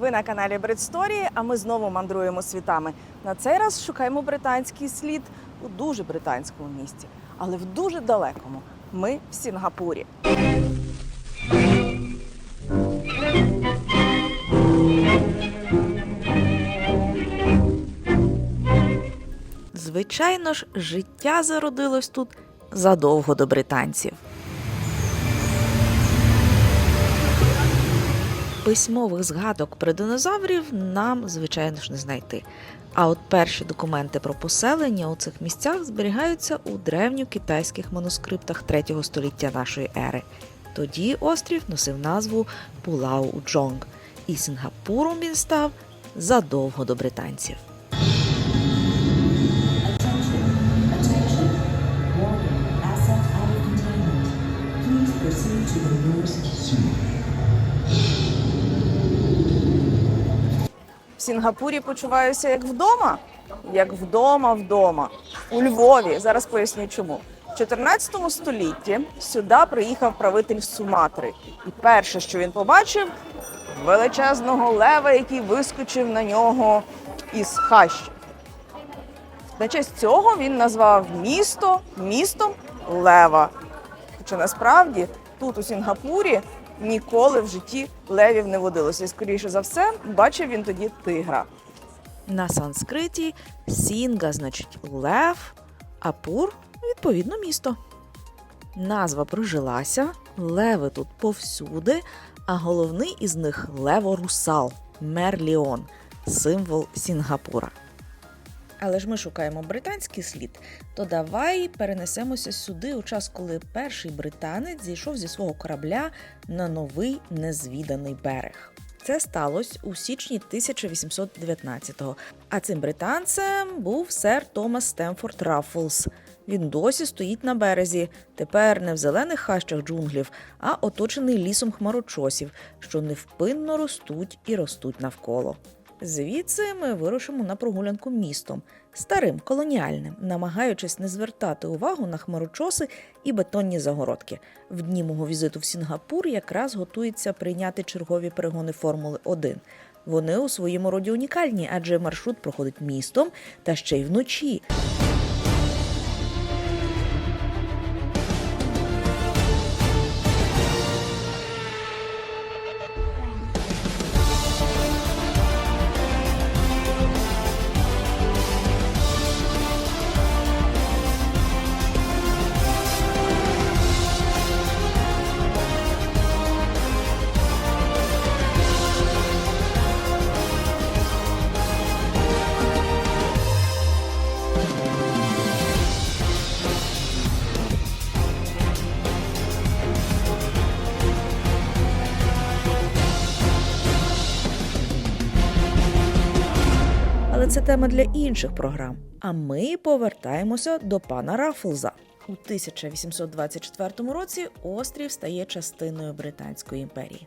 Ви на каналі Бритсторії, а ми знову мандруємо світами. На цей раз шукаємо британський слід у дуже британському місті, але в дуже далекому. Ми в Сінгапурі. Звичайно ж, життя зародилось тут задовго до британців. Письмових згадок про динозаврів нам, звичайно ж, не знайти. А от перші документи про поселення у цих місцях зберігаються у древньокитайських манускриптах 3 століття нашої ери. Тоді острів носив назву Пулау Джонг, і Сінгапуром він став задовго до британців. Attention. Warning. Сінгапурі почуваюся як вдома, як вдома, вдома. У Львові зараз поясню чому. В 14 столітті сюди приїхав правитель Суматри, і перше, що він побачив, величезного лева, який вискочив на нього із хащі. На честь цього він назвав місто містом Лева. Хоча насправді тут, у Сінгапурі, ніколи в житті левів не водилося. І, скоріше за все, бачив він тоді тигра. На санскриті сінга значить лев, а пур відповідно місто. Назва прижилася, леви тут повсюди, а головний із них леворусал Мерліон, символ Сінгапура. Але ж ми шукаємо британський слід, то давай перенесемося сюди у час, коли перший британець зійшов зі свого корабля на новий незвіданий берег. Це сталося у січні 1819-го. А цим британцем був сер Томас Стемфорд Раффлс. Він досі стоїть на березі, тепер не в зелених хащах джунглів, а оточений лісом хмарочосів, що невпинно ростуть і ростуть навколо. Звідси ми вирушимо на прогулянку містом, старим колоніальним, намагаючись не звертати увагу на хмарочоси і бетонні загородки. В дні мого візиту в Сінгапур якраз готується прийняти чергові перегони Формули 1. Вони у своєму роді унікальні, адже маршрут проходить містом та ще й вночі. Це тема для інших програм. А ми повертаємося до пана Раффлза. У 1824 році острів стає частиною Британської імперії.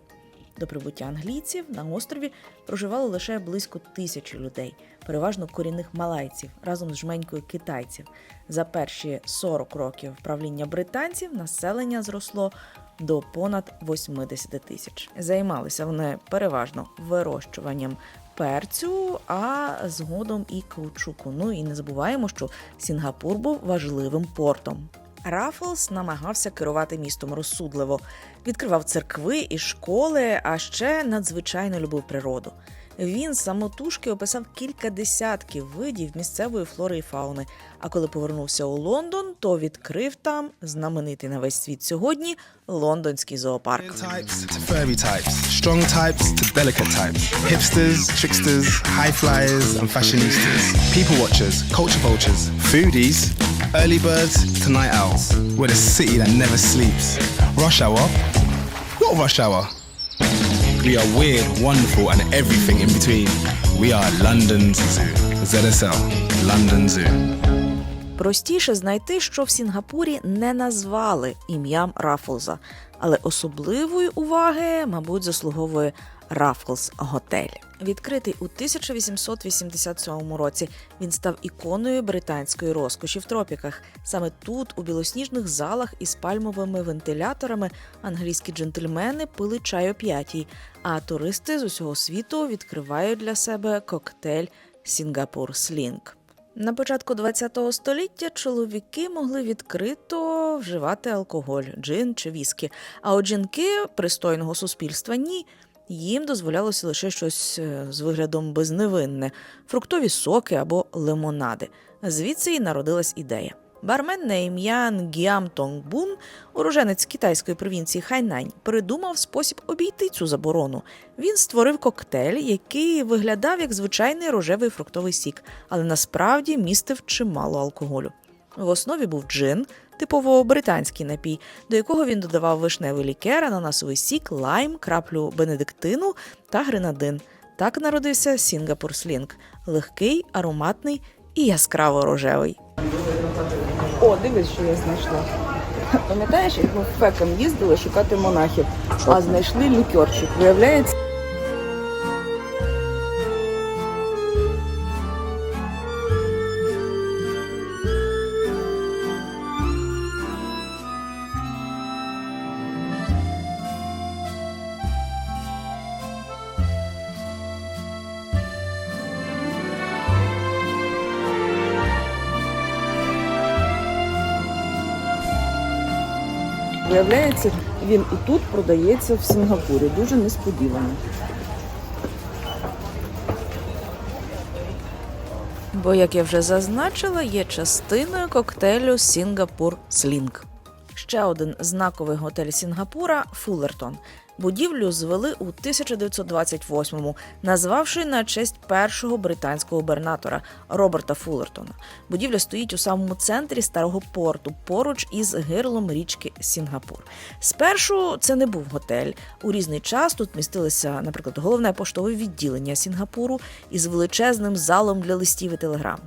До прибуття англійців на острові проживало лише близько тисячі людей, переважно корінних малайців, разом з жменькою китайців. За перші 40 років правління британців населення зросло до понад 80 тисяч. Займалися вони переважно вирощуванням перцю, а згодом і каучуку. Ну і не забуваємо, що Сінгапур був важливим портом. Рафлс намагався керувати містом розсудливо, відкривав церкви і школи, а ще надзвичайно любив природу. Він самотужки описав кілька десятків видів місцевої флори і фауни. А коли повернувся у Лондон, то відкрив там знаменитий на весь світ сьогодні лондонський зоопарк. early birds to night owls. We're the city that never sleeps. Rush hour? What rush hour? We weird, wonderful, and everything in between. We are London Zoo. ZSL, London Zoo. Простіше знайти, що в Сінгапурі не назвали ім'ям Рафлза, але особливої уваги, мабуть, заслуговує Рафлз Готель. Відкритий у 1887 році, він став іконою британської розкоші в тропіках. Саме тут, у білосніжних залах із пальмовими вентиляторами, англійські джентльмени пили чай о п'ятій, а туристи з усього світу відкривають для себе коктейль Сінгапур Слінг. На початку ХХ століття чоловіки могли відкрито вживати алкоголь, джин чи віскі, а от жінки пристойного суспільства ні. Їм дозволялося лише щось е, з виглядом безневинне фруктові соки або лимонади. Звідси і народилась ідея. Бармен на ім'я Нгіам Тонгбун, уроженець китайської провінції Хайнань, придумав спосіб обійти цю заборону. Він створив коктейль, який виглядав як звичайний рожевий фруктовий сік, але насправді містив чимало алкоголю. В основі був джин, типово британський напій, до якого він додавав вишневий лікер, ананасовий сік, лайм, краплю бенедиктину та гренадин. Так народився Сінгапур Слінг – легкий, ароматний і яскраво рожевий. О, дивись, що я знайшла. Пам'ятаєш, як ми феком їздили шукати монахів, а знайшли лікерчик. Виявляється. Виявляється, він і тут продається в Сінгапурі. Дуже несподівано. Бо, як я вже зазначила, є частиною коктейлю Сінгапур Слінг. Ще один знаковий готель Сінгапура Фуллертон. Будівлю звели у 1928-му, назвавши на честь першого британського губернатора Роберта Фуллертона. Будівля стоїть у самому центрі старого порту, поруч із гирлом річки Сінгапур. Спершу це не був готель. У різний час тут містилося, наприклад, головне поштове відділення Сінгапуру із величезним залом для листів і телеграм.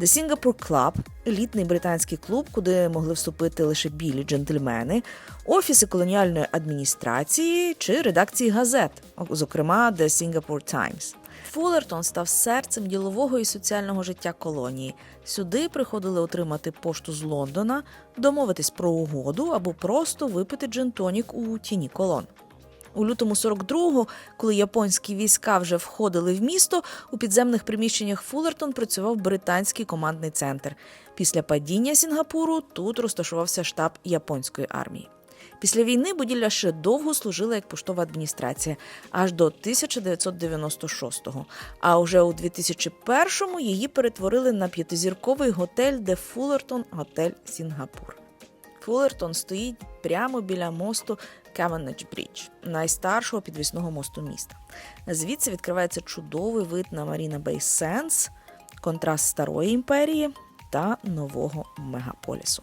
The Singapore Club – елітний британський клуб, куди могли вступити лише білі джентльмени, офіси колоніальної адміністрації чи редакції газет, зокрема The Singapore Times. Фуллертон став серцем ділового і соціального життя колонії. Сюди приходили отримати пошту з Лондона, домовитись про угоду або просто випити джентонік у тіні колон. У лютому 42-го, коли японські війська вже входили в місто, у підземних приміщеннях Фуллертон працював британський командний центр. Після падіння Сінгапуру тут розташувався штаб японської армії. Після війни будівля ще довго служила як поштова адміністрація аж до 1996-го. А уже у 2001-му її перетворили на п'ятизірковий готель де Фуллертон Готель Сінгапур. Фуллертон стоїть прямо біля мосту Cavendish Брідж, найстаршого підвісного мосту міста. Звідси відкривається чудовий вид на Маріна Бей Сенс, контраст старої імперії та нового мегаполісу.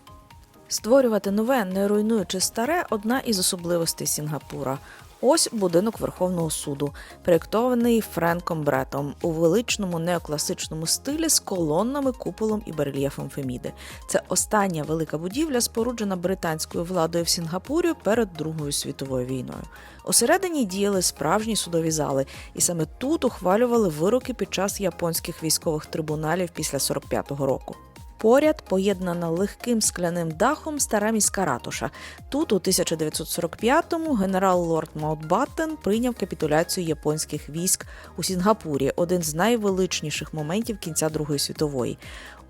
Створювати нове, не руйнуючи старе, одна із особливостей Сінгапура. Ось будинок Верховного суду, проєктований Френком Бретом у величному неокласичному стилі з колоннами, куполом і барельєфом Феміди. Це остання велика будівля, споруджена британською владою в Сінгапурі перед Другою світовою війною. Усередині діяли справжні судові зали, і саме тут ухвалювали вироки під час японських військових трибуналів після 45-го року. Поряд поєднана легким скляним дахом стара міська ратуша. Тут у 1945-му генерал Лорд Маутбаттен прийняв капітуляцію японських військ у Сінгапурі, один з найвеличніших моментів кінця Другої світової.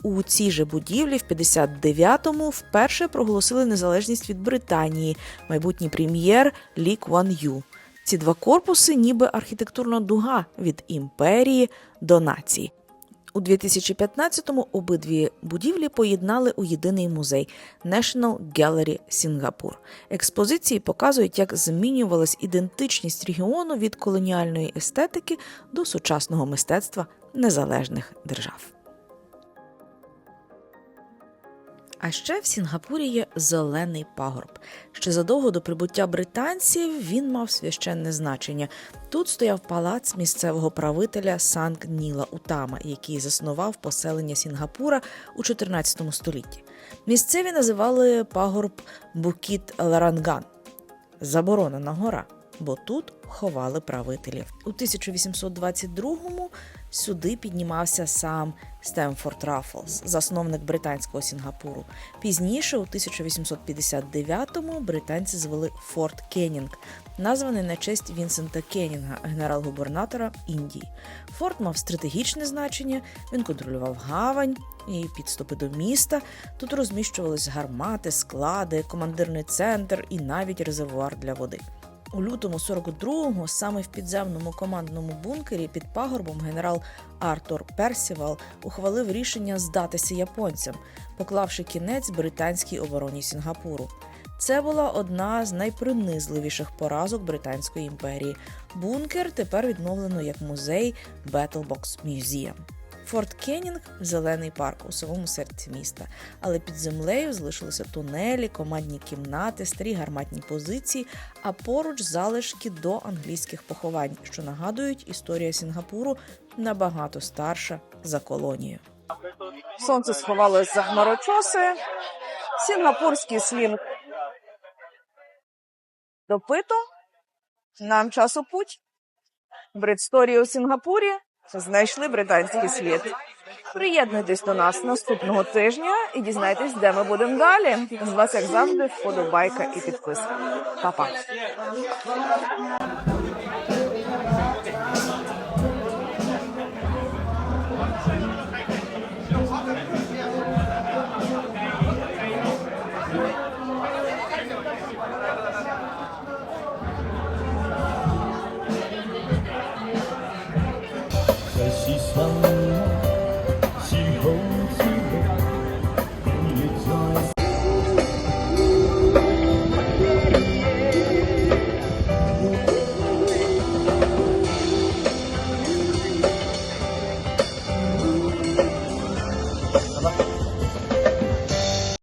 У цій же будівлі в 59-му вперше проголосили незалежність від Британії, майбутній прем'єр Лі Кван Ю. Ці два корпуси, ніби архітектурна дуга від імперії до нації. У 2015-му обидві будівлі поєднали у єдиний музей National Gallery Сінгапур. Експозиції показують, як змінювалась ідентичність регіону від колоніальної естетики до сучасного мистецтва незалежних держав. А ще в Сінгапурі є зелений пагорб. Ще задовго до прибуття британців він мав священне значення. Тут стояв палац місцевого правителя Санг Ніла Утама, який заснував поселення Сінгапура у 14 столітті. Місцеві називали пагорб Букіт Ларанган заборонена гора. Бо тут ховали правителів. У 1822-му сюди піднімався сам Стемфорд Раффлс, засновник британського Сінгапуру. Пізніше, у 1859-му, британці звели Форт Кеннінг, названий на честь Вінсента Кеннінга, генерал-губернатора Індії. Форт мав стратегічне значення, він контролював гавань і підступи до міста. Тут розміщувались гармати, склади, командирний центр і навіть резервуар для води. У лютому 42-го саме в підземному командному бункері під пагорбом генерал Артур Персівал ухвалив рішення здатися японцям, поклавши кінець британській обороні Сінгапуру. Це була одна з найпринизливіших поразок Британської імперії. Бункер тепер відновлено як музей Battlebox Museum. Форт Кеннінг зелений парк у самому серці міста, але під землею залишилися тунелі, командні кімнати, старі гарматні позиції, а поруч залишки до англійських поховань, що нагадують, історія Сінгапуру набагато старша за колонію. Сонце сховалось за хмарочоси. Сінгапурський слінг допито. Нам час у путь. Бритсторії у Сінгапурі знайшли британський слід. Приєднуйтесь до нас наступного тижня і дізнайтесь, де ми будемо далі. З вас, як завжди, вподобайка і підписка. Па-па. insan